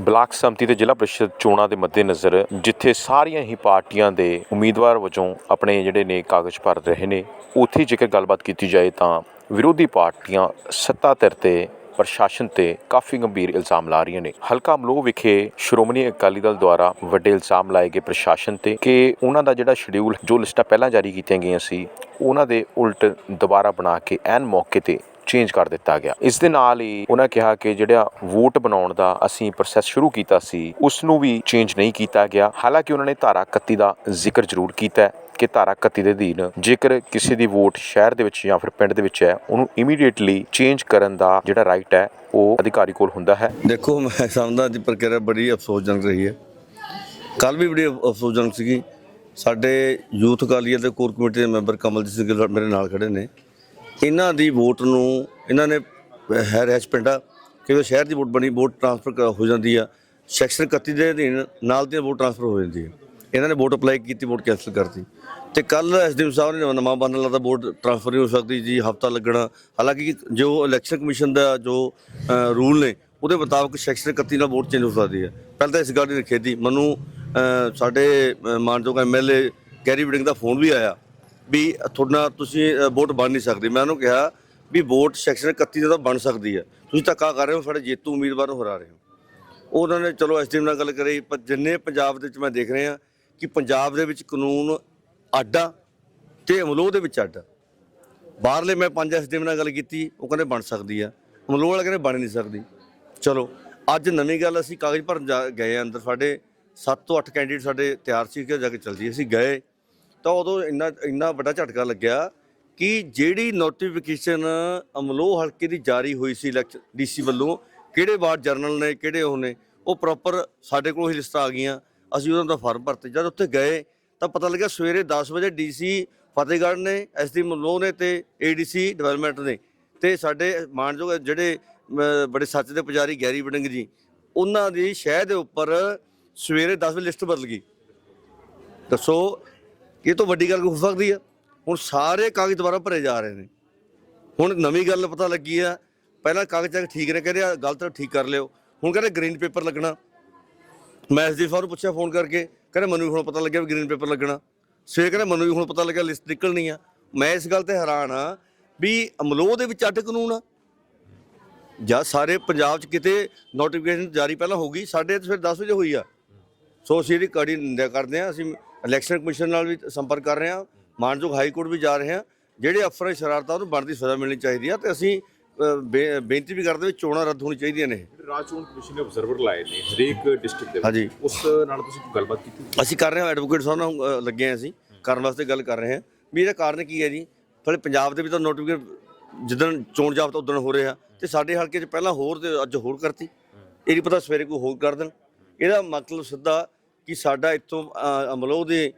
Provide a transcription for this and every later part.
Block ਸੰਮਤੀ ਤੇ ਜ਼ਿਲ੍ਹਾ ਪ੍ਰੀਸ਼ਦ ਚੋਣਾਂ ਦੇ ਮੱਦੇਨਜ਼ਰ ਜਿੱਥੇ ਸਾਰੀਆਂ ਹੀ ਪਾਰਟੀਆਂ ਦੇ ਉਮੀਦਵਾਰ ਵਜੋਂ ਆਪਣੇ ਜਿਹੜੇ ਨੇ ਕਾਗਜ਼ ਭਰ ਰਹੇ ਨੇ, ਉੱਥੇ ਜੇਕਰ ਗੱਲਬਾਤ ਕੀਤੀ ਜਾਏ ਤਾਂ ਵਿਰੋਧੀ ਪਾਰਟੀਆਂ ਸੱਤਾ ਧਿਰ ਤੇ ਪ੍ਰਸ਼ਾਸਨ ਤੇ ਕਾਫੀ ਗੰਭੀਰ ਇਲਜ਼ਾਮ ਲਾ ਰਹੀਆਂ ਨੇ। ਹਲਕਾ ਮਲੋਹ ਵਿਖੇ ਸ਼੍ਰੋਮਣੀ ਅਕਾਲੀ ਦਲ ਦੁਆਰਾ ਵੱਡੇ ਇਲਜ਼ਾਮ ਲਾਏ ਗਏ ਪ੍ਰਸ਼ਾਸਨ ਤੇ ਕਿ ਉਹਨਾਂ ਦਾ ਜਿਹੜਾ ਸ਼ਡਿਊਲ ਜੋ ਲਿਸਟਾਂ ਪਹਿਲਾਂ ਜਾਰੀ ਕੀਤੀਆਂ ਗਈਆਂ ਸੀ, ਉਹਨਾਂ ਦੇ ਉਲਟ ਦੁਬਾਰਾ ਬਣਾ ਕੇ ਐਨ ਮੌਕੇ ਤੇ ਚੇਂਜ ਕਰ ਦਿੱਤਾ ਗਿਆ। ਇਸ ਦੇ ਨਾਲ ਹੀ ਉਹਨਾਂ ਕਿਹਾ ਕਿ ਜਿਹੜਾ ਵੋਟ ਬਣਾਉਣ ਦਾ ਅਸੀਂ ਪ੍ਰੋਸੈਸ ਸ਼ੁਰੂ ਕੀਤਾ ਸੀ ਉਸ ਨੂੰ ਵੀ ਚੇਂਜ ਨਹੀਂ ਕੀਤਾ ਗਿਆ। ਹਾਲਾਂਕਿ ਉਹਨਾਂ ਨੇ ਧਾਰਾ 31 ਦਾ ਜ਼ਿਕਰ ਜ਼ਰੂਰ ਕੀਤਾ ਹੈ ਕਿ ਧਾਰਾ 31 ਦੇ ਅਧੀਨ ਜੇਕਰ ਕਿਸੇ ਦੀ ਵੋਟ ਸ਼ਹਿਰ ਦੇ ਵਿੱਚ ਜਾਂ ਫਿਰ ਪਿੰਡ ਦੇ ਵਿੱਚ ਹੈ, ਉਹਨੂੰ ਇਮੀਡੀਏਟਲੀ ਚੇਂਜ ਕਰਨ ਦਾ ਜਿਹੜਾ ਰਾਈਟ ਹੈ, ਉਹ ਅਧਿਕਾਰੀ ਕੋਲ ਹੁੰਦਾ ਹੈ। ਦੇਖੋ, ਮੈਂ ਸਮਝਦਾ ਦੀ ਪ੍ਰਕਿਰਿਆ ਬੜੀ ਅਫਸੋਸਜਨਕ ਰਹੀ ਹੈ। ਕੱਲ ਵੀ ਬੜੀ ਅਫਸੋਸਜਨਕ ਸੀਗੀ। ਸਾਡੇ ਯੂਥ ਅਕਾਲੀਆ ਦੇ ਕੋਰ ਕਮੇਟੀ ਦੇ ਮੈਂਬਰ ਕਮਲਜੀਤ ਸਿੰਘ ਮੇਰੇ ਨਾਲ ਖੜੇ ਨੇ। ਇਹਨਾਂ ਦੀ ਵੋਟ ਨੂੰ ਇਹਨਾਂ ਨੇ ਹੈ ਰਹਿਸ਼ ਪਿੰਡਾ ਕਿਉਂਕਿ ਸ਼ਹਿਰ ਦੀ ਵੋਟ ਬਣੀ ਵੋਟ ਟ੍ਰਾਂਸਫਰ ਹੋ ਜਾਂਦੀ ਆ। ਸੈਕਸ਼ਨ 31 ਦੇ ਅਧੀਨ ਨਾਲ ਦੀ ਵੋਟ ਟ੍ਰਾਂਸਫਰ ਹੋ ਜਾਂਦੀ ਹੈ ਇਹਨਾਂ ਨੇ ਵੋਟ ਅਪਲਾਈ ਕੀਤੀ ਵੋਟ ਕੈਂਸਲ ਕਰਤੀ। ਤੇ ਕੱਲ ਐਸਡੀਐਮ ਸਾਹਿਬ ਨੇ ਨਵਾਂ ਬੰਨ ਲਾਦਾ ਵੋਟ ਟ੍ਰਾਂਸਫਰ ਨਹੀਂ ਹੋ ਸਕਦੀ ਜੀ ਹਫਤਾ ਲੱਗਣਾ। ਹਾਲਾਂਕਿ ਜੋ ਇਲੈਕਸ਼ਨ ਕਮਿਸ਼ਨ ਦਾ ਜੋ ਰੂਲ ਨੇ ਉਹਦੇ ਮੁਤਾਬਕ ਸੈਕਸ਼ਨ 31 ਨਾਲ ਵੋਟ ਚੇਂਜ ਹੋ ਸਕਦੀ ਹੈ ਪਹਿਲਾਂ ਤਾਂ ਇਸ ਗੱਲ ਦੀ ਨਿਖੇਧੀ ਮੈਨੂੰ ਅਹ, ਸਾਡੇ ਅਹ, ਮਾਨਯੋਗ ਐਮਐਲਏ ਕੈਰੀ ਵਿਡਿੰਗ ਦਾ ਫੋਨ ਵੀ ਆਇਆ। ਵੀ ਤੁਹਾਡਾ ਤੁਸੀਂ ਵੋਟ ਬਣ ਨਹੀਂ ਸਕਦੀ। ਮੈਂ ਉਹਨੂੰ ਕਿਹਾ ਵੀ ਵੋਟ ਸੈਕਸ਼ਨ 31 ਦਾ ਬਣ ਸਕਦੀ ਹੈ। ਤੁਸੀਂ ਧੱਕਾ ਕਰ ਰਹੇ ਹੋ, ਸਾਡੇ ਜੇਤੂ ਉਮੀਦਵਾਰ ਨੂੰ ਹਰਾ ਰਹੇ ਹੋ। ਉਹਨਾਂ ਨੇ ਚਲੋ ਐਸਡੀਐਮ ਨਾਲ ਗੱਲ ਕਰੀ, ਪਰ ਜਿੰਨੇ ਪੰਜਾਬ ਦੇ ਵਿੱਚ ਮੈਂ ਦੇਖ ਰਿਹਾ ਕਿ ਪੰਜਾਬ ਦੇ ਵਿੱਚ ਕਾਨੂੰਨ ਆਡਾ ਤੇ ਅਮਲੋਹ ਦੇ ਵਿੱਚ ਆਡਾ। ਬਾਹਰਲੇ ਮੈਂ ਪੰਜ ਐਸਡੀਐਮ ਨਾਲ ਗੱਲ ਕੀਤੀ, ਉਹ ਕਹਿੰਦੇ ਬਣ ਸਕਦੀ ਆ। ਅਮਲੋਹ ਵਾਲੇ ਕਹਿੰਦੇ ਬਣ ਨਹੀਂ ਸਕਦੀ। ਚਲੋ, ਅੱਜ ਨਵੀਂ ਗੱਲ ਅਸੀਂ ਕਾਗਜ਼ ਭਰਨ ਜਾ- ਗਏ ਅੰਦਰ, ਸਾਡੇ 7 ਤੋਂ 8 ਕੈਂਡੀਡੇਟ ਸਾਡੇ ਤਿਆਰ ਸੀ ਕਿ ਜਾ ਕੇ ਚੱਲ ਜੀ ਅਸੀਂ ਗਏ ਤਾਂ ਉਦੋਂ ਇੰਨਾ ਇੰਨਾ ਵੱਡਾ ਝਟਕਾ ਲੱਗਿਆ ਕਿ ਜਿਹੜੀ ਨੋਟੀਫਿਕੇਸ਼ਨ ਅਮਲੋਹ ਹਲਕੇ ਦੀ ਜਾਰੀ ਹੋਈ ਸੀ ਇਲੈਕਸ਼ਨ ਡੀਸੀ ਵੱਲੋਂ, ਕਿਹੜੇ ਵਾਰਡ ਜਰਨਲ ਨੇ, ਕਿਹੜੇ ਉਹ ਨੇ, ਉਹ ਪ੍ਰੋਪਰ ਸਾਡੇ ਕੋਲ ਹੀ ਲਿਸਟਾਂ ਆ ਗਈਆਂ। ਅਸੀਂ ਉਹਨਾਂ ਦਾ ਫਾਰਮ ਭਰਤੇ। ਜਦ ਉੱਥੇ ਗਏ, ਤਾਂ ਪਤਾ ਲੱਗਿਆ ਸਵੇਰੇ 10 ਵਜੇ ਡੀਸੀ ਫਤਿਹਗੜ੍ਹ ਨੇ ਐਸਡੀ ਮਲੋਹ ਨੇ ਤੇ ਏਡੀਸੀ ਡਿਵੈਲਪਮੈਂਟ ਨੇ। ਤੇ ਸਾਡੇ ਮਾਨਯੋਗ ਜਿਹੜੇ ਬੜੇ ਸੱਚ ਦੇ ਪੁਜਾਰੀ ਗੈਰੀ ਵੜਿੰਗ ਜੀ, ਉਹਨਾਂ ਦੀ ਸ਼ਹਿ ਦੇ ਉੱਪਰ ਸਵੇਰੇ 10 ਵਜੇ ਲਿਸਟ ਬਦਲ ਗਈ। ਦੱਸੋ ਇਹ ਤੋਂ ਵੱਡੀ ਗੱਲ ਹੋ ਸਕਦੀ ਆ? ਹੁਣ ਸਾਰੇ ਕਾਗਜ਼ ਦੁਬਾਰਾ ਭਰੇ ਜਾ ਰਹੇ ਨੇ। ਹੁਣ ਨਵੀਂ ਗੱਲ ਪਤਾ ਲੱਗੀ ਆ। ਪਹਿਲਾਂ ਕਾਗਜ਼ ਚੱਕ ਠੀਕ ਨੇ, ਕਹਿੰਦੇ ਆ ਗਲਤ ਠੀਕ ਕਰ ਲਿਓ। ਹੁਣ ਕਹਿੰਦੇ ਗ੍ਰੀਨ ਪੇਪਰ ਲੱਗਣਾ। ਮੈਂ ਐਸਡੀ ਸਾਹਿਬ ਨੂੰ ਪੁੱਛਿਆ ਫੋਨ ਕਰਕੇ। ਕਹਿੰਦੇ ਮੈਨੂੰ ਵੀ ਹੁਣ ਪਤਾ ਲੱਗਿਆ ਵੀ ਗ੍ਰੀਨ ਪੇਪਰ ਲੱਗਣਾ। ਸਵੇਰ ਕਹਿੰਦੇ ਮੈਨੂੰ ਵੀ ਹੁਣ ਪਤਾ ਲੱਗਿਆ ਲਿਸਟ ਨਿਕਲਣੀ ਆ। ਮੈਂ ਇਸ ਗੱਲ ਤੇ ਹੈਰਾਨ ਆ ਵੀ ਅਮਲੋਹ ਦੇ ਵਿੱਚ ਅੱਡ ਕਾਨੂੰਨ ਆ। ਜਾਂ ਸਾਰੇ ਪੰਜਾਬ 'ਚ ਕਿਤੇ ਨੋਟੀਫਿਕੇਸ਼ਨ ਜਾਰੀ ਪਹਿਲਾਂ ਹੋ ਗਈ? ਸਾਡੇ ਤੇ ਫਿਰ 10 ਵਜੇ ਹੋਈ ਆ। ਸੋ ਅਸੀਂ ਇਹਦੀ ਕੜੀ ਨਿੰਦਿਆ ਕਰਦੇ ਹਾਂ ਅਸੀਂ ਇਲੈਕਸ਼ਨ ਕਮਿਸ਼ਨ ਨਾਲ ਵੀ ਸੰਪਰਕ ਕਰ ਰਹੇ ਹਾਂ ਮਾਨਯੋਗ ਹਾਈ ਕੋਰਟ ਵੀ ਜਾ ਰਹੇ ਹਾਂ ਜਿਹੜੇ ਅਫਸਰ ਸ਼ਰਾਰਤਾਂ ਨੂੰ ਬਣਦੀ ਸਜ਼ਾ ਮਿਲਣੀ ਚਾਹੀਦੀ ਆ ਤੇ ਅਸੀਂ ਬੇਨਤੀ ਵੀ ਕਰਦੇ ਵੀ ਚੋਣਾਂ ਰੱਦ ਹੋਣੀ ਚਾਹੀਦੀਆਂ ਨੇ। ਰਾਜ ਚੋਣ ਕਮਿਸ਼ਨ ਨੇ ਆਬਜ਼ਰਵਰ ਲਾਏ ਨੇ ਹਰੇਕ ਡਿਸਟ੍ਰਿਕਟ ਦੇ ਹਾਂਜੀ। ਉਸ ਨਾਲ ਤੁਸੀਂ ਗੱਲਬਾਤ ਕੀਤੀ? ਅਸੀਂ ਕਰ ਰਹੇ ਹਾਂ ਐਡਵੋਕੇਟ ਸਾਹਿਬ ਨਾਲ ਲੱਗੇ ਹਾਂ ਅਸੀਂ ਕਰਨ ਵਾਸਤੇ ਗੱਲ ਕਰ ਰਹੇ ਹਾਂ। ਵੀ ਇਹਦਾ ਕਾਰਨ ਕੀ ਹੈ ਜੀ? ਫਲੇ ਪੰਜਾਬ ਦੇ ਵੀ ਤਾਂ ਨੋਟੀਫਿਕੇਸ਼ਨ ਜਿੱਦਣ ਚੋਣ ਜਾਬਤਾ ਉਦੋਂ ਹੋ ਰਿਹਾ ਤੇ ਸਾਡੇ ਹਲਕੇ 'ਚ ਪਹਿਲਾਂ ਹੋਰ ਤੇ ਅੱਜ ਹੋਰ ਕਰਤੀ। ਇਹ ਨਹੀਂ ਪਤਾ ਸਵੇਰੇ ਕੋਈ ਹੋਰ ਕਰ ਦੇਣ। ਇਹਦਾ ਮਤਲਬ ਸਿੱਧਾ ਕਿ ਸਾਡਾ ਇੱਥੋਂ ਅਮਲੋਹ ਦੇ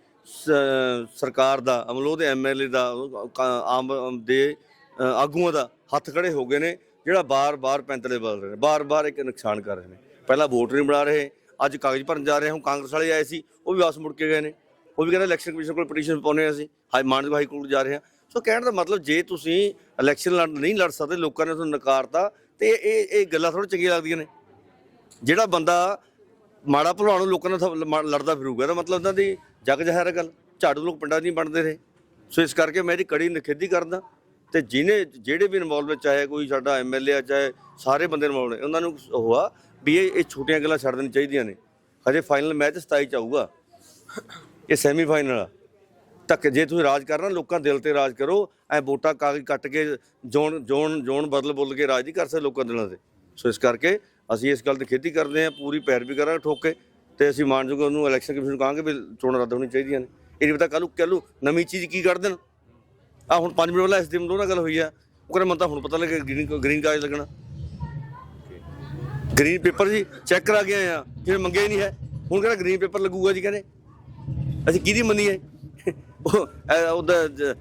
ਸਰਕਾਰ ਦਾ ਅਮਲੋਹ ਦੇ ਐਮਐਲਏ ਦਾ ਅ, ਕ- ਆਮ ਦੇ ਆਗੂਆਂ ਦਾ ਹੱਥ ਖੜੇ ਹੋ ਗਏ ਨੇ ਜਿਹੜਾ ਬਾਰ-ਬਾਰ ਪੈਂਤਲੇ ਬਦਲ ਰਹੇ ਨੇ ਬਾਰ-ਬਾਰ ਇੱਕ ਨੁਕਸਾਨ ਕਰ ਰਹੇ ਨੇ। ਪਹਿਲਾਂ ਵੋਟ ਨਹੀਂ ਬਣਾ ਰਹੇ ਅੱਜ ਕਾਗਜ਼ ਭਰਨ ਜਾ ਰਹੇ ਹੁਣ ਕਾਂਗਰਸ ਵਾਲੇ ਆਏ ਸੀ ਉਹ ਵੀ ਵਾਪਸ ਮੁੜ ਕੇ ਗਏ ਨੇ। ਉਹ ਵੀ ਕਹਿੰਦੇ ਇਲੈਕਸ਼ਨ ਕਮਿਸ਼ਨ ਕੋਲ ਪਟੀਸ਼ਨ ਪਾਉਣੇ ਅਸੀਂ ਹਾਈ ਮਾਨਯੋਗ ਹਾਈ ਕੋਰਟ ਜਾ ਰਹੇ ਹਾਂ। ਸੋ ਕਹਿਣ ਦਾ ਮਤਲਬ ਜੇ ਤੁਸੀਂ ਇਲੈਕਸ਼ਨ ਲੜ ਨਹੀਂ ਲੜ ਸਕਦੇ ਲੋਕਾਂ ਨੇ ਤੁਹਾਨੂੰ ਨਕਾਰਤਾ ਤੇ ਇਹ ਇਹ ਗੱਲਾਂ ਥੋੜਾ ਚੰਗੀਆਂ ਲੱਗਦੀਆਂ ਨੇ। ਜਿਹੜਾ ਬੰਦਾ ਮਾੜਾ ਭਲਵਾਨ ਨੂੰ ਲੋਕਾਂ ਨਾਲ ਮ- ਲੜਦਾ ਫਿਰੂਗਾ ਤਾਂ ਮਤਲਬ ਉਹਨਾਂ ਦੀ ਜਗ ਜ਼ਹਿਰ ਗੱਲ। ਝਾੜੂ ਲੋਕ ਪਿੰਡਾਂ 'ਚ ਨਹੀਂ ਬਣਦੇ ਰਹੇ। ਸੋ ਇਸ ਕਰਕੇ ਮੈਂ ਇਹਦੀ ਕੜੀ ਨਿਖੇਧੀ ਕਰਦਾ। ਤੇ ਜਿਹਨੇ, ਜਿਹੜੇ ਵੀ ਇਨਵੋਲਵ ਵਿੱਚ ਚਾਹੇ ਕੋਈ ਸਾਡਾ ਐਮਐਲਏ ਆ, ਚਾਹੇ ਸਾਰੇ ਬੰਦੇ ਇਨਵੋਲਵ ਨੇ, ਉਹਨਾਂ ਨੂੰ ਹੋਆ ਵੀ ਇਹ ਇਹ ਛੋਟੀਆਂ ਗੱਲਾਂ ਛੱਡ ਦੇਣੀਆਂ ਚਾਹੀਦੀਆਂ ਨੇ। ਹਜੇ ਫਾਈਨਲ ਮੈਚ 27 ਚ ਆਊਗਾ। ਇਹ ਸੈਮੀ ਫਾਈਨਲ ਆ। ਤੱਕ ਜੇ ਤੁਸੀਂ ਰਾਜ ਕਰਨਾ, ਲੋਕਾਂ ਦਿਲ ਤੇ ਰਾਜ ਕਰੋ। ਐ ਵੋਟਾਂ ਕਾਗਜ਼ ਕੱਟ ਕੇ ਜੋਨ ਜੋਨ ਜੋਨ ਬਦਲ ਬੁੱਲ ਕੇ ਰਾਜ ਨਹੀਂ ਕਰ ਸਕਦੇ ਲੋਕਾਂ ਦਿਲਾਂ ਤੇ। ਸੋ ਇਸ ਕਰਕੇ ਅਸੀਂ ਇਸ ਗੱਲ ਦੀ ਖੇਤੀ ਕਰਦੇ ਹਾਂ, ਪੂਰੀ ਪੈਰਵੀ ਕਰਾਂਗੇ ਠੋਕ ਕੇ ਤੇ ਅਸੀਂ ਮਾਨਯੋਗ ਨੂੰ ਇਲੈਕਸ਼ਨ ਕਮਿਸ਼ਨ ਨੂੰ ਕਹਾਂਗੇ ਵੀ ਚੋਣਾਂ ਰੱਦ ਹੋਣੀ ਚਾਹੀਦੀਆਂ ਨੇ। ਇਹ ਨਹੀਂ ਪਤਾ ਕੱਲੂ ਕੱਲੂ ਨਵੀਂ ਚੀਜ਼ ਕੀ ਕੱਢ ਦੇਣ। ਆ ਹੁਣ 5 ਮਿੰਟ ਪਹਿਲਾਂ ਇਸ ਦਿਨ ਨਾਲ ਗੱਲ ਹੋਈ ਆ। ਉਹ ਕਹਿੰਦਾ ਮੈਨੂੰ ਤਾਂ ਹੁਣ ਪਤਾ ਲੱਗਿਆ ਗ੍ਰੀਨ ਗ੍ਰੀਨ ਕਾਗਜ਼ ਲੱਗਣਾ। ਗ੍ਰੀਨ ਪੇਪਰ ਜੀ ਚੈੱਕ ਕਰਾ ਕੇ ਆਏ ਆ। ਜਿਵੇਂ ਮੰਗਿਆ ਹੀ ਨਹੀਂ ਹੈ। ਹੁਣ ਕਹਿੰਦਾ ਗ੍ਰੀਨ ਪੇਪਰ ਲੱਗੂਗਾ ਜੀ ਕਹਿੰਦੇ। ਅਸੀਂ ਕਿਹਦੀ ਮੰਨੀਏ? ਉਹ ਉਹਦਾ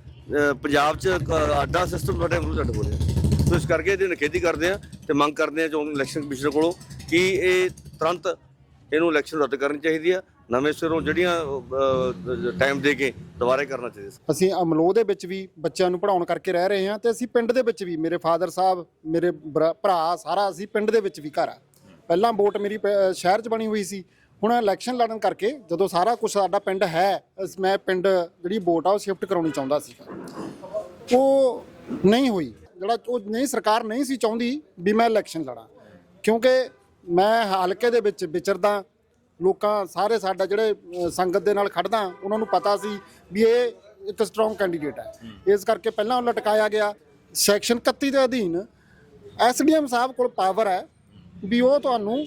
ਪੰਜਾਬ ਚ ਇੱਕ ਆਡਾ ਸਿਸਟਮ ਤੁਹਾਡੇ ਮੂੰਹ ਛੱਡ ਬੋਲਿਆ ਸੋ ਇਸ ਕਰਕੇ ਇਹਦੀ ਨਿਖੇਧੀ ਕਰਦੇ ਆ ਤੇ ਮੰਗ ਕਰਦੇ ਆ ਚੋਣ ਇਲੈਕਸ਼ਨ ਕਮਿਸ਼ਨ ਕੋਲੋਂ ਕਿ ਇਹ ਤੁਰੰਤ ਇਹਨੂੰ ਇਲੈਕਸ਼ਨ ਰੱਦ ਕਰਨੀ ਚਾਹੀਦੀ ਆ। ਨਵੇਂ ਸਿਰੋਂ ਜਿਹੜੀਆਂ ਟਾਈਮ ਦੇ ਕੇ ਦੁਬਾਰੇ ਕਰਨਾ ਚਾਹੀਦਾ ਅਸੀਂ ਅਮਲੋਹ ਦੇ ਵਿੱਚ ਵੀ ਬੱਚਿਆਂ ਨੂੰ ਪੜਾਉਣ ਕਰਕੇ ਰਹਿ ਰਹੇ ਹਾਂ ਤੇ ਅਸੀਂ ਪਿੰਡ ਦੇ ਵਿੱਚ ਵੀ, ਮੇਰੇ ਫਾਦਰ ਸਾਹਿਬ, ਮੇਰੇ ਬਰਾ- ਭਰਾ ਸਾਰਾ ਅਸੀਂ ਪਿੰਡ ਦੇ ਵਿੱਚ ਵੀ ਘਰ ਆ। ਪਹਿਲਾਂ ਵੋਟ ਮੇਰੀ ਪ- ਸ਼ਹਿਰ 'ਚ ਬਣੀ ਹੋਈ ਸੀ। ਹੁਣ ਇਲੈਕਸ਼ਨ ਲੜਨ ਕਰਕੇ ਜਦੋਂ ਸਾਰਾ ਕੁਝ ਸਾਡਾ ਪਿੰਡ ਹੈ ਮੈਂ ਪਿੰਡ ਜਿਹੜੀ ਵੋਟ ਆ ਉਹ ਸ਼ਿਫਟ ਕਰਾਉਣੀ ਚਾਹੁੰਦਾ ਸੀ ਉਹ ਨਹੀਂ ਹੋਈ। ਜਿਹੜਾ ਉਹ ਨਹੀਂ, ਸਰਕਾਰ ਨਹੀਂ ਸੀ ਚਾਹੁੰਦੀ ਵੀ ਮੈਂ ਇਲੈਕਸ਼ਨ ਲੜਾਂ। ਕਿਉਂਕਿ ਮੈਂ ਹਲਕੇ ਦੇ ਵਿੱਚ ਵਿਚਰਦਾ, ਲੋਕਾਂ, ਸਾਰੇ ਸਾਡਾ ਜਿਹੜੇ ਸੰਗਤ ਦੇ ਨਾਲ ਖੜਦਾ, ਉਹਨਾਂ ਨੂੰ ਪਤਾ ਸੀ ਵੀ ਇਹ ਇੱਕ ਸਟਰੋਂਗ ਕੈਂਡੀਡੇਟ ਹੈ। ਇਸ ਕਰਕੇ ਪਹਿਲਾਂ ਉਹ ਲਟਕਾਇਆ ਗਿਆ। ਸੈਕਸ਼ਨ 31 ਦੇ ਅਧੀਨ ਐਸਡੀਐਮ ਸਾਹਿਬ ਕੋਲ ਪਾਵਰ ਹੈ ਵੀ ਉਹ ਤੁਹਾਨੂੰ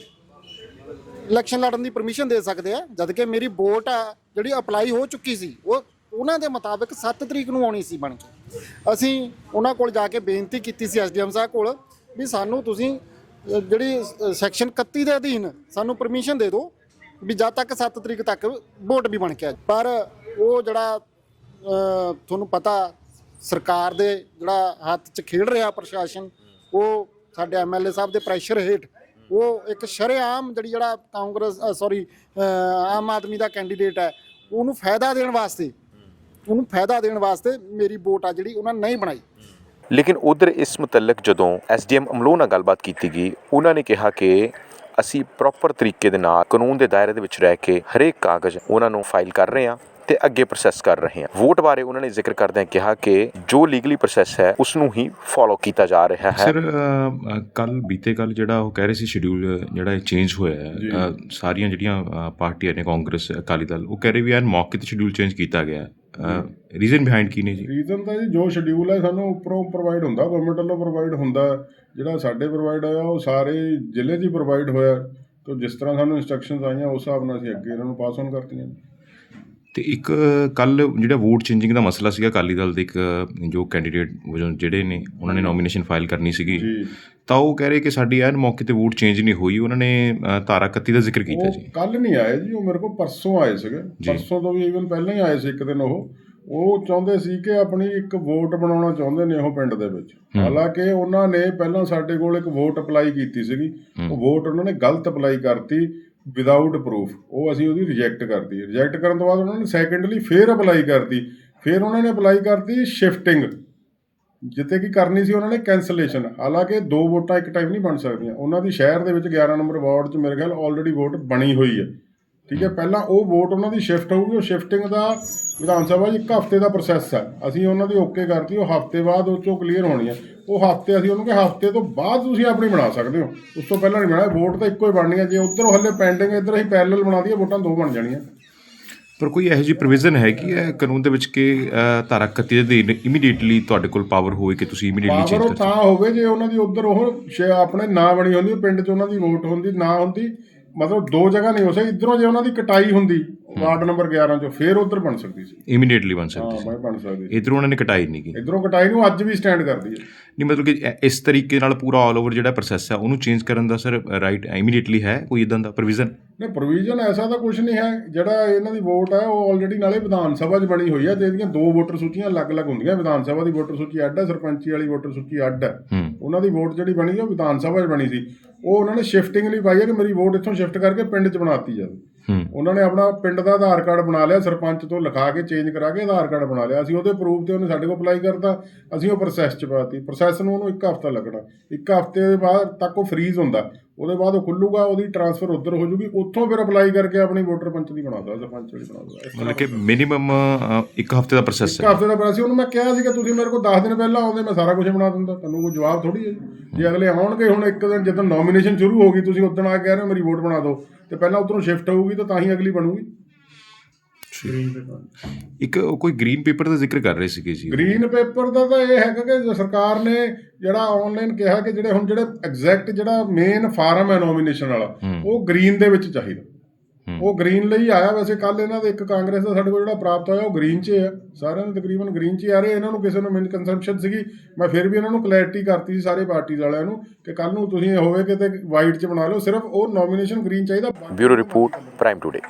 ਇਲੈਕਸ਼ਨ ਲੜਨ ਦੀ ਪਰਮਿਸ਼ਨ ਦੇ ਸਕਦੇ ਆ ਜਦ ਕਿ ਮੇਰੀ ਵੋਟ ਆ ਜਿਹੜੀ ਅਪਲਾਈ ਹੋ ਚੁੱਕੀ ਸੀ, ਉਹ ਉਹਨਾਂ ਦੇ ਮੁਤਾਬਕ 7 ਤਰੀਕ ਨੂੰ ਆਉਣੀ ਸੀ ਬਣ ਕੇ। ਅਸੀਂ ਉਹਨਾਂ ਕੋਲ ਜਾ ਕੇ ਬੇਨਤੀ ਕੀਤੀ ਸੀ ਐਸਡੀਐਮ ਸਾਹਿਬ ਕੋਲ ਵੀ ਸਾਨੂੰ ਤੁਸੀਂ ਜਿਹੜੀ ਸੈਕਸ਼ਨ 31 ਦੇ ਅਧੀਨ ਸਾਨੂੰ ਪਰਮਿਸ਼ਨ ਦੇ ਦਿਓ ਵੀ ਜਦ ਤੱਕ 7 ਤਰੀਕ ਤੱਕ ਵੋਟ ਵੀ ਬਣ ਕੇ ਆ ਪਰ ਉਹ ਜਿਹੜਾ ਤੁਹਾਨੂੰ ਪਤਾ ਸਰਕਾਰ ਦੇ ਜਿਹੜਾ ਹੱਥ 'ਚ ਖੇਡ ਰਿਹਾ ਪ੍ਰਸ਼ਾਸਨ, ਉਹ ਸਾਡੇ ਐਮਐਲਏ ਸਾਹਿਬ ਦੇ ਪ੍ਰੈਸ਼ਰ ਹੇਠ, ਉਹ ਇੱਕ ਸ਼ਰੇਆਮ ਜਿਹੜੀ ਜਿਹੜਾ ਕਾਂਗਰਸ ਸੌਰੀ ਆਮ ਆਦਮੀ ਦਾ ਕੈਂਡੀਡੇਟ ਹੈ, ਉਹਨੂੰ ਫਾਇਦਾ ਦੇਣ ਵਾਸਤੇ ਉਹਨੂੰ ਫਾਇਦਾ ਦੇਣ ਵਾਸਤੇ ਮੇਰੀ ਵੋਟ ਆ ਜਿਹੜੀ ਉਹਨਾਂ ਨੇ ਨਹੀਂ ਬਣਾਈ। ਲੇਕਿਨ ਉਧਰ ਇਸ ਮੁਤਲਕ ਜਦੋਂ ਐਸਡੀਐਮ ਅਮਲੋ ਨਾਲ ਗੱਲਬਾਤ ਕੀਤੀ ਗਈ ਉਹਨਾਂ ਨੇ ਕਿਹਾ ਕਿ ਅਸੀਂ ਪ੍ਰੋਪਰ ਤਰੀਕੇ ਦੇ ਨਾਲ ਕਾਨੂੰਨ ਦੇ ਦਾਇਰੇ ਦੇ ਵਿੱਚ ਰਹਿ ਕੇ ਹਰੇਕ ਕਾਗਜ਼ ਉਹਨਾਂ ਨੂੰ ਫਾਈਲ ਕਰ ਰਹੇ ਹਾਂ ਤੇ ਅੱਗੇ ਪ੍ਰੋਸੈਸ ਕਰ ਰਹੇ ਹਾਂ। ਵੋਟ ਬਾਰੇ ਉਹਨਾਂ ਨੇ ਜ਼ਿਕਰ ਕਰਦਿਆਂ ਕਿਹਾ ਕਿ ਜੋ ਲੀਗਲੀ ਪ੍ਰੋਸੈਸ ਹੈ ਉਸ ਨੂੰ ਹੀ ਫੋਲੋ ਕੀਤਾ ਜਾ ਰਿਹਾ ਹੈ। ਸਰ ਕੱਲ ਬੀਤੇ ਕੱਲ ਜਿਹੜਾ ਉਹ ਕਹਿ ਰਹੇ ਸੀ ਸ਼ਡਿਊਲ ਜਿਹੜਾ ਇਹ ਚੇਂਜ ਹੋਇਆ ਹੈ ਸਾਰੀਆਂ ਜਿਹੜੀਆਂ ਪਾਰਟੀਆਂ ਨੇ ਕਾਂਗਰਸ ਅਕਾਲੀ ਦਲ ਉਹ ਕਹਿ ਰਹੇ ਵੀ ਯਾਰ ਮੌਕੇ ਤੇ ਸ਼ਡਿਊਲ ਚੇਂਜ ਕੀਤਾ ਗਿਆ ਰੀਜ਼ਨ ਬਿਹਾਈਂਡ ਕੀ ਨੇ ਜੀ? ਰੀਜ਼ਨ ਤਾਂ ਜੀ ਜੋ ਸ਼ਡਿਊਲ ਹੈ ਸਾਨੂੰ ਉੱਪਰੋਂ ਪ੍ਰੋਵਾਈਡ ਹੁੰਦਾ ਗਵਰਨਮੈਂਟ ਵੱਲੋਂ ਪ੍ਰੋਵਾਈਡ ਹੁੰਦਾ, ਜਿਹੜਾ ਸਾਡੇ ਪ੍ਰੋਵਾਈਡ ਹੋਇਆ, ਉਹ ਸਾਰੇ ਜ਼ਿਲ੍ਹੇ 'ਚ ਪ੍ਰੋਵਾਈਡ ਹੋਇਆ। ਤਾਂ ਜਿਸ ਤਰ੍ਹਾਂ ਸਾਨੂੰ ਇਨਸਟਰਕਸ਼ਨਸ ਆਈਆਂ, ਉਸ ਹਿਸਾਬ ਨਾਲ ਅਸੀਂ ਅੱਗੇ ਇਹਨਾਂ ਨੂੰ ਪਾਸ ਔਨ ਕਰਤੀਆਂ ਤੇ ਇੱਕ ਕੱਲ ਜਿਹੜਾ ਵੋਟ ਚੇਂਜਿੰਗ ਦਾ ਮਸਲਾ ਸੀਗਾ ਅਕਾਲੀ ਦਲ ਦੇ ਇੱਕ ਜੋ ਕੈਂਡੀਡੇਟ ਵਜੋਂ ਜਿਹੜੇ ਨੇ ਉਹਨਾਂ ਨੇ ਨੋਮੀਨੇਸ਼ਨ ਫਾਈਲ ਕਰਨੀ ਸੀਗੀ। ਤਾਂ ਉਹ ਕਹਿ ਰਹੇ ਕਿ ਸਾਡੀ ਐਨ ਮੌਕੇ ਤੇ ਵੋਟ ਚੇਂਜ ਨਹੀਂ ਹੋਈ ਉਹਨਾਂ ਨੇ ਧਾਰਾ 31 ਦਾ ਜ਼ਿਕਰ ਕੀਤਾ ਜੀ। ਕੱਲ ਨਹੀਂ ਆਏ ਜੀ ਉਹ ਮੇਰੇ ਕੋਲ ਪਰਸੋਂ ਆਏ ਸੀਗੇ। ਪਰਸੋਂ ਤੋਂ ਵੀ ਈਵਨ ਪਹਿਲਾਂ ਹੀ ਆਏ ਸੀ ਇੱਕ ਦਿਨ ਉਹ। ਉਹ ਚਾਹੁੰਦੇ ਸੀ ਕਿ ਆਪਣੀ ਇੱਕ ਵੋਟ ਬਣਾਉਣਾ ਚਾਹੁੰਦੇ ਨੇ ਉਹ ਪਿੰਡ ਦੇ ਵਿੱਚ। ਹਾਲਾਂਕਿ ਉਹਨਾਂ ਨੇ ਪਹਿਲਾਂ ਸਾਡੇ ਕੋਲ ਇੱਕ ਵੋਟ ਅਪਲਾਈ ਕੀਤੀ ਸੀਗੀ। ਉਹ ਵੋਟ ਉਹਨਾਂ ਨੇ ਗਲਤ ਅਪਲਾਈ ਕਰਤੀ। ਵਿਦਆਊਟ ਪ੍ਰੂਫ ਉਹ ਅਸੀਂ ਉਹਦੀ ਰਿਜੈਕਟ ਕਰਤੀ। ਰਿਜੈਕਟ ਕਰਨ ਤੋਂ ਬਾਅਦ ਉਹਨਾਂ ਨੇ ਸੈਕੰਡਲੀ ਫੇਰ ਅਪਲਾਈ ਕਰਤੀ। ਫਿਰ ਉਹਨਾਂ ਨੇ ਅਪਲਾਈ ਕਰਤੀ ਸ਼ਿਫਟਿੰਗ ਜਿੱਤੇ ਕੀ ਕਰਨੀ ਸੀ ਉਹਨਾਂ ਨੇ ਕੈਂਸਲੇਸ਼ਨ ਹਾਲਾਂਕਿ ਦੋ ਵੋਟਾਂ ਇੱਕ ਟਾਈਮ ਨਹੀਂ ਬਣ ਸਕਦੀਆਂ। ਉਹਨਾਂ ਦੀ ਸ਼ਹਿਰ ਦੇ ਵਿੱਚ 11 ਨੰਬਰ ਵਾਰਡ 'ਚ ਮੇਰੇ ਖਿਆਲ ਆਲਰੇਡੀ ਵੋਟ ਬਣੀ ਹੋਈ ਹੈ। ਠੀਕ ਹੈ ਪਹਿਲਾਂ ਉਹ ਵੋਟ ਉਹਨਾਂ ਦੀ ਸ਼ਿਫਟ ਹੋਊਗੀ ਉਹ ਸ਼ਿਫਟਿੰਗ ਦਾ ਵਿਧਾਨ ਸਭਾ 'ਚ ਇੱਕ ਹਫ਼ਤੇ ਦਾ ਪ੍ਰੋਸੈਸ ਹੈ। ਅਸੀਂ ਉਹਨਾਂ ਦੀ ਓਕੇ ਕਰਤੀ ਉਹ ਹਫ਼ਤੇ ਬਾਅਦ ਉਹ 'ਚੋਂ ਕਲੀਅਰ ਹੋਣੀ ਹੈ। ਉਹ ਹਫ਼ਤੇ ਅਸੀਂ ਉਹਨੂੰ ਕਿ ਹਫ਼ਤੇ ਤੋਂ ਬਾਅਦ ਤੁਸੀਂ ਆਪਣੀ ਬਣਾ ਸਕਦੇ ਹੋ। ਉਸ ਤੋਂ ਪਹਿਲਾਂ ਨਹੀਂ ਬਣਾਇਆ ਵੋਟ ਤਾਂ ਇੱਕੋ ਹੀ ਬਣਨੀ ਹੈ। ਜੇ ਉੱਧਰੋਂ ਹੱਲੇ ਪੈਂਡਿੰਗ ਇੱਧਰ ਅਸੀਂ ਪੈਰਲਲ ਬਣਾ ਦਈਏ ਵੋਟਾਂ ਦੋ ਬਣ ਜਾਣੀਆਂ। ਪਰ ਕੋਈ ਇਹੋ ਜਿਹੀ ਪ੍ਰੋਵੀਜ਼ਨ ਹੈ ਕਿ ਇਹ ਕਾਨੂੰਨ ਦੇ ਵਿੱਚ ਕਿ ਧਾਰਾ 31 ਦੇ ਅਧੀਨ ਇਮੀਡੀਏਟਲੀ ਤੁਹਾਡੇ ਕੋਲ ਪਾਵਰ ਹੋਵੇ ਕਿ ਤੁਸੀਂ ਇਮੀਡੀਏਟਲੀ ਚੇਂਜ ਕਰ ਤਾਂ ਹੋਵੇ ਜੇ ਉਹਨਾਂ ਦੀ ਉਧਰ ਉਹ ਆਪਣੇ ਨਾਂ ਬਣੀ ਹੁੰਦੀ ਪਿੰਡ 'ਚ ਉਹਨਾਂ ਦੀ ਵੋਟ ਹੁੰਦੀ ਨਾ ਹੁੰਦੀ ਮਤਲਬ ਦੋ ਜਗ੍ਹਾ ਨਹੀਂ ਹੋ ਸਕਦੀ ਇਧਰੋਂ ਜੇ ਉਹਨਾਂ ਦੀ ਕਟਾਈ ਹੁੰਦੀ ਵਾਰਡ ਨੰਬਰ 11 'ਚੋਂ ਫੇਰ ਉਧਰ ਬਣ ਸਕਦੀ ਸੀ। ਇਮੀਡੀਏਟਲੀ ਬਣ ਸਕਦੀ ਹਾਂ ਸੀ। ਮੈਂ ਬਣ ਸਕਦੀ ਸੀ। ਇਧਰੋਂ ਉਹਨਾਂ ਨੇ ਕਟਾਈ ਨਹੀਂ ਕੀਤੀ। ਇਧਰੋਂ ਕਟਾਈ ਨੂੰ ਅੱਜ ਵੀ ਸਟੈਂਡ ਕਰਦੀ ਹੈ। ਨਹੀਂ ਮਤਲਬ ਕਿ ਇ- ਇਸ ਤਰੀਕੇ ਨਾਲ ਪੂਰਾ ਆਲ ਓਵਰ ਜਿਹੜਾ ਪ੍ਰੋਸੈਸ ਹੈ ਉਹਨੂੰ ਚੇਂਜ ਕਰਨ ਦਾ ਸਰ ਰਾਈਟ ਇਮੀਡੀਏਟਲੀ ਹੈ ਕੋਈ ਇਦਾਂ ਦਾ ਪ੍ਰੋਵੀਜ਼ਨ ਨਹੀਂ ਪ੍ਰੋਵੀਜ਼ਨ ਐਸਾ ਤਾਂ ਕੁਝ ਨਹੀਂ ਹੈ। ਜਿਹੜਾ ਇਹਨਾਂ ਦੀ ਵੋਟ ਹੈ ਉਹ ਆਲਰੇਡੀ ਨਾਲੇ ਵਿਧਾਨ ਸਭਾ 'ਚ ਬਣੀ ਹੋਈ ਹੈ ਤੇ ਇਹਦੀਆਂ ਦੋ ਵੋਟਰ ਸੂਚੀਆਂ ਅਲੱਗ-ਅਲੱਗ ਹੁੰਦੀਆਂ। ਵਿਧਾਨ ਸਭਾ ਦੀ ਵੋਟਰ ਸੂਚੀ ਅੱਡ ਹੈ ਸਰਪੰਚੀ ਵਾਲੀ ਵੋਟਰ ਸੂਚੀ ਅੱਡ ਹੈ। ਹੂੰ। ਉਹਨਾਂ ਦੀ ਵੋਟ ਜਿਹੜੀ ਬਣੀ ਉਹ ਵਿਧਾਨ ਸਭਾ 'ਚ ਬਣੀ ਸੀ। ਉਹ ਉਹਨਾਂ ਨੇ ਸ਼ਿਫਟਿੰਗ ਲਈ ਪਾਈ ਹੈ ਕਿ ਮੇਰੀ ਵੋਟ ਇੱਥੋਂ ਸ਼ਿਫਟ ਕਰਕੇ ਪਿੰਡ 'ਚ ਬਣਾਤੀ ਜਾਵੇ ਉਹਨਾਂ ਨੇ ਆਪਣਾ ਪਿੰਡ ਦਾ ਆਧਾਰ ਕਾਰਡ ਬਣਾ ਲਿਆ ਸਰਪੰਚ ਤੋਂ ਲਿਖਾ ਕੇ ਚੇਂਜ ਕਰਾ ਕੇ ਆਧਾਰ ਕਾਰਡ ਬਣਾ ਲਿਆ। ਅਸੀਂ ਉਹਦੇ ਪ੍ਰੂਫ ਤੇ ਉਹਨੇ ਸਾਡੇ ਕੋਲ ਅਪਲਾਈ ਕਰਤਾ ਅਸੀਂ ਉਹ ਪ੍ਰੋਸੈਸ 'ਚ ਪਾਤੀ। ਪ੍ਰੋਸੈਸ ਨੂੰ ਉਹਨੂੰ ਇੱਕ ਹਫ਼ਤਾ ਲੱਗਣਾ। ਇੱਕ ਹਫ਼ਤੇ ਦੇ ਬਾਅਦ ਤੱਕ ਉਹ ਫ੍ਰੀਜ਼ ਹੁੰਦਾ। ਉਹਦੇ ਬਾਅਦ ਉਹ ਖੁੱਲੂਗਾ ਉਹਦੀ ਟ੍ਰਾਂਸਫਰ ਉੱਧਰ ਹੋ ਜੂਗੀ। ਉੱਥੋਂ ਫਿਰ ਅਪਲਾਈ ਕਰਕੇ ਆਪਣੀ ਵੋਟਰ ਪੰਚ ਦੀ ਬਣਾ ਸਕਦਾ ਸਰਪੰਚ ਵਾਲੀ ਬਣਾ ਸਕਦਾ ਇਸ ਤਰ੍ਹਾਂ ਮਤਲਬ ਕਿ ਮਿਨੀਮਮ ਇੱਕ ਹਫ਼ਤੇ ਦਾ ਪ੍ਰੋਸੈਸ ਇੱਕ ਹੈ ਹਫ਼ਤੇ ਦਾ ਬਣਾ ਸੀ ਉਹਨੂੰ ਮੈਂ ਕਿਹਾ ਸੀ ਕਿ ਤੁਸੀਂ ਮੇਰੇ ਕੋਲ 10 ਦਿਨ ਪਹਿਲਾਂ ਆਉਂਦੇ ਮੈਂ ਸਾਰਾ ਕੁਝ ਬਣਾ ਦਿੰਦਾ। ਤੁਹਾਨੂੰ ਕੋਈ ਜਵਾਬ ਥੋੜੀ ਹੈ ਜੀ। ਜੇ ਅਗਲੇ ਆਉਣਗੇ ਹੁਣ ਇੱਕ ਦਿਨ ਜਦੋਂ ਨੋਮੀਨੇਸ਼ਨ ਸ਼ੁਰੂ ਹੋ ਗਈ ਤੁਸੀਂ ਉਦੋਂ ਆ ਕੇ ਕਹਿ ਰਹੇ ਹੋ ਮੇਰੀ ਵੋਟ ਬਣਾ ਦਿਓ। ਤੇ ਪਹਿਲਾਂ ਉਧਰੋਂ ਸ਼ਿਫਟ ਹੋਊਗੀ ਤਾਂ ਤਾਂ ਹੀ ਅਗਲੀ ਬਣੂਗੀ। ਇੱਕ ਉਹ ਕੋਈ ਗ੍ਰੀਨ ਪੇਪਰ ਦਾ ਜ਼ਿਕਰ ਕਰ ਰਹੇ ਸੀਗੇ ਜੀ ਗ੍ਰੀਨ ਪੇਪਰ ਦਾ ਤਾਂ ਇਹ ਹੈਗਾ ਕਿ ਜੋ ਸਰਕਾਰ ਨੇ ਜਿਹੜਾ ਆਨਲਾਈਨ ਕਿਹਾ ਕਿ ਜਿਹੜੇ ਹੁਣ ਜਿਹੜੇ ਐਗਜ਼ੈਕਟ ਜਿਹੜਾ ਮੇਨ ਫਾਰਮ ਹੈ ਨੋਮੀਨੇਸ਼ਨ ਵਾਲਾ ਉਹ ਗ੍ਰੀਨ ਦੇ ਵਿੱਚ ਚਾਹੀਦਾ। ਉਹ ਗ੍ਰੀਨ ਲਈ ਆਇਆ ਵੈਸੇ ਕੱਲ ਇਹਨਾਂ ਦੇ ਇੱਕ ਕਾਂਗਰਸ ਦਾ ਸਾਡੇ ਕੋਲ ਜਿਹੜਾ ਪ੍ਰਾਪਤ ਹੋਇਆ ਉਹ ਗ੍ਰੀਨ 'ਚ ਹੈ ਸਾਰਿਆਂ ਦੇ ਤਕਰੀਬਨ ਗ੍ਰੀਨ 'ਚ ਹੀ ਆ ਰਹੇ। ਇਹਨਾਂ ਨੂੰ ਕਿਸੇ ਨੂੰ ਮਿਨ ਕੰਸੈਪਸ਼ਨ ਸੀਗੀ। ਮੈਂ ਫਿਰ ਵੀ ਇਹਨਾਂ ਨੂੰ ਕਲੈਰਿਟੀ ਕਰਤੀ ਸੀ ਸਾਰੇ ਪਾਰਟੀਆਂ ਵਾਲਿਆਂ ਨੂੰ ਕਿ ਕੱਲ ਨੂੰ ਤੁਸੀਂ ਇਹ ਹੋਵੇ ਕਿ ਤੇ ਵਾਈਟ 'ਚ ਬਣਾ ਲਓ। ਸਿਰਫ ਉਹ ਨੋਮੀਨੇਸ਼ਨ ਗ੍ਰੀਨ ਚਾਹੀਦਾ। Bureau report Prime Today